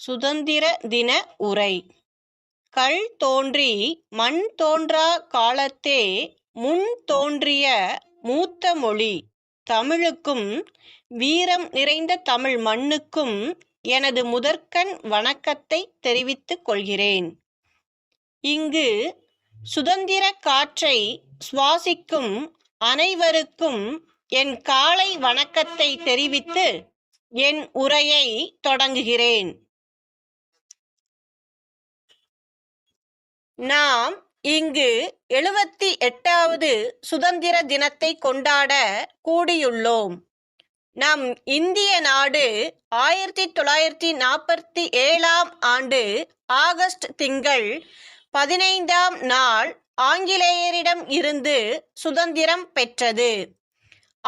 சுதந்திர தின உரை. கல் தோன்றி மண் தோன்றா காலத்தே முன் தோன்றிய மூத்த மொழி தமிழுக்கும் வீரம் நிறைந்த தமிழ் மண்ணுக்கும் எனது முதற்கண் வணக்கத்தை தெரிவித்துக் கொள்கிறேன். இங்கு சுதந்திர காற்றை சுவாசிக்கும் அனைவருக்கும் என் காலை வணக்கத்தை தெரிவித்து என் உரையை தொடங்குகிறேன். நாம் இங்கு எழுபத்தி எட்டாவது சுதந்திர தினத்தை கொண்டாட கூடியுள்ளோம். நம் இந்திய நாடு ஆயிரத்தி தொள்ளாயிரத்தி நாற்பத்தி ஏழாம் ஆண்டு ஆகஸ்ட் திங்கள் பதினைந்தாம் நாள் ஆங்கிலேயரிடம் இருந்து சுதந்திரம் பெற்றது.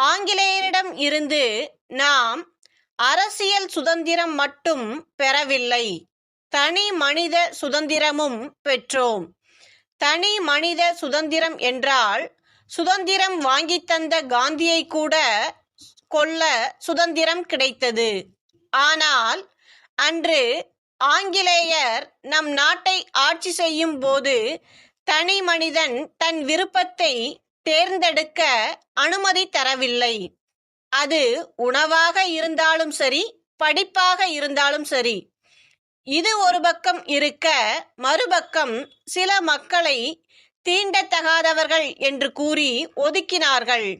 ஆங்கிலேயரிடம் இருந்து நாம் அரசியல் சுதந்திரம் மட்டும் பெறவில்லை. தனி மனித சுதந்திரமும் பெற்றோம். தனி மனித சுதந்திரம் என்றால் சுதந்திரம் வாங்கி தந்த காந்தியை கூட கொல்ல சுதந்திரம் கிடைத்தது. ஆனால் அன்று ஆங்கிலேயர் நம் நாட்டை ஆட்சி செய்யும் போது தனி மனிதன் தன் விருப்பத்தை தேர்ந்தெடுக்க அனுமதி தரவில்லை. அது உணவாக இருந்தாலும் சரி படிப்பாக இருந்தாலும் சரி. இது ஒரு பக்கம் இருக்க மறுபக்கம் சில மக்களை தீண்டத்தகாதவர்கள் என்று கூறி ஒதுக்கினார்கள்.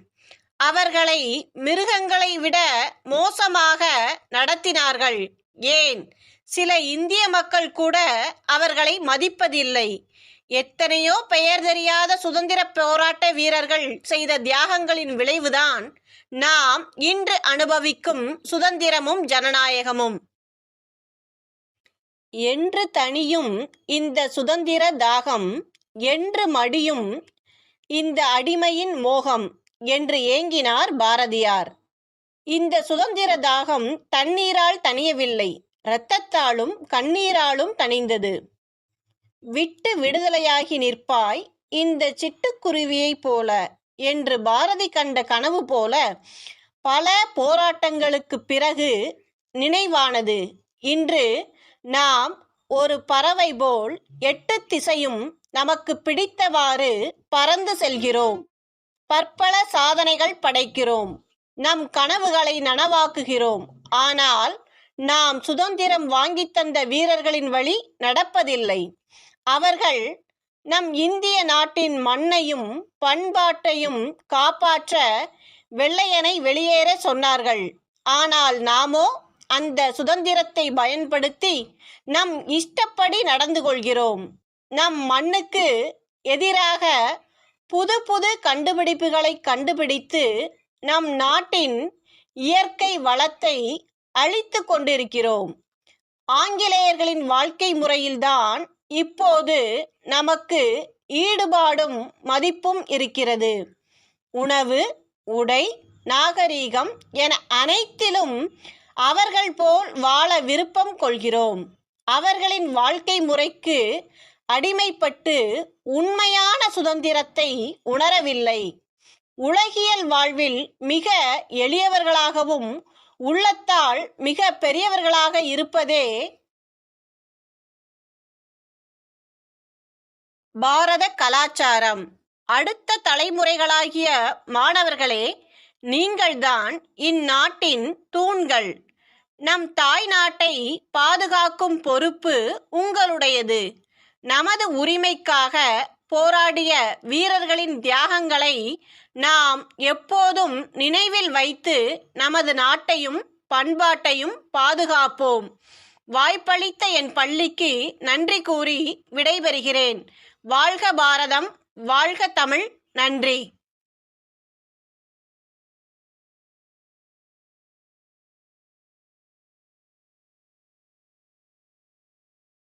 அவர்களை மிருகங்களை விட மோசமாக நடத்தினார்கள். ஏன்? சில இந்திய மக்கள் கூட அவர்களை மதிப்பதில்லை. எத்தனையோ பெயர் தெரியாத சுதந்திர போராட்ட வீரர்கள் செய்த தியாகங்களின் விளைவுதான் நாம் இன்று அனுபவிக்கும் சுதந்திரமும் ஜனநாயகமும். என்று தனியும் இந்த சுதந்திர தாகம் என்று மடியும் இந்த அடிமையின் மோகம் என்று ஏங்கினார் பாரதியார். இந்த சுதந்திர தாகம் தண்ணீரால் தணியவில்லை இரத்தத்தாலும் கண்ணீராலும் தணிந்தது. விட்டு விடுதலையாகி நிற்பாய் இந்த சிட்டுக்குருவியைப் போல என்று பாரதி கண்ட கனவு போல பல போராட்டங்களுக்கு பிறகு நினைவானது. இன்று நாம் ஒரு பறவை போல் எட்டு திசையும் நமக்கு பிடித்தவாறு பறந்து செல்கிறோம். பற்பல சாதனைகள் படைக்கிறோம். நம் கனவுகளை நனவாக்குகிறோம். ஆனால் நாம் சுதந்திரம் வாங்கி தந்த வீரர்களின் வழி நடப்பதில்லை. அவர்கள் நம் இந்திய நாட்டின் மண்ணையும் பண்பாட்டையும் காப்பாற்ற வெள்ளையனை வெளியேற சொன்னார்கள். ஆனால் நாமோ அந்த சுதந்திரத்தை பயன்படுத்தி நம் இஷ்டப்படி நடந்து கொள்கிறோம். நம் மண்ணுக்கு எதிராக புது புது கண்டுபிடிப்புகளை கண்டுபிடித்து நம் நாட்டின் இயற்கை வளத்தை அழித்து கொண்டிருக்கிறோம். ஆங்கிலேயர்களின் வாழ்க்கை முறையில்தான் இப்போது நமக்கு ஈடுபாடும் மதிப்பும் இருக்கிறது. உணவு உடை நாகரீகம் என அனைத்திலும் அவர்கள் போல் வாழ விருப்பம் கொள்கிறோம். அவர்களின் வாழ்க்கை முறைக்கு அடிமைப்பட்டு உண்மையான சுதந்திரத்தை உணரவில்லை. உலகியல் வாழ்வில் மிக எளியவர்களாகவும் உள்ளத்தால் மிக பெரியவர்களாக இருப்பதே பாரத கலாச்சாரம். அடுத்த தலைமுறைகளாகிய மாணவர்களே நீங்கள்தான் இந்நாட்டின் தூண்கள். நம் தாய் நாட்டை பாதுகாக்கும் பொறுப்பு உங்களுடையது. நமது உரிமைக்காக போராடிய வீரர்களின் தியாகங்களை நாம் எப்போதும் நினைவில் வைத்து நமது நாட்டையும் பண்பாட்டையும் பாதுகாப்போம். வாய்ப்பளித்த என் பள்ளிக்கு நன்றி கூறி விடைபெறுகிறேன். வாழ்க பாரதம் வாழ்க தமிழ் நன்றி.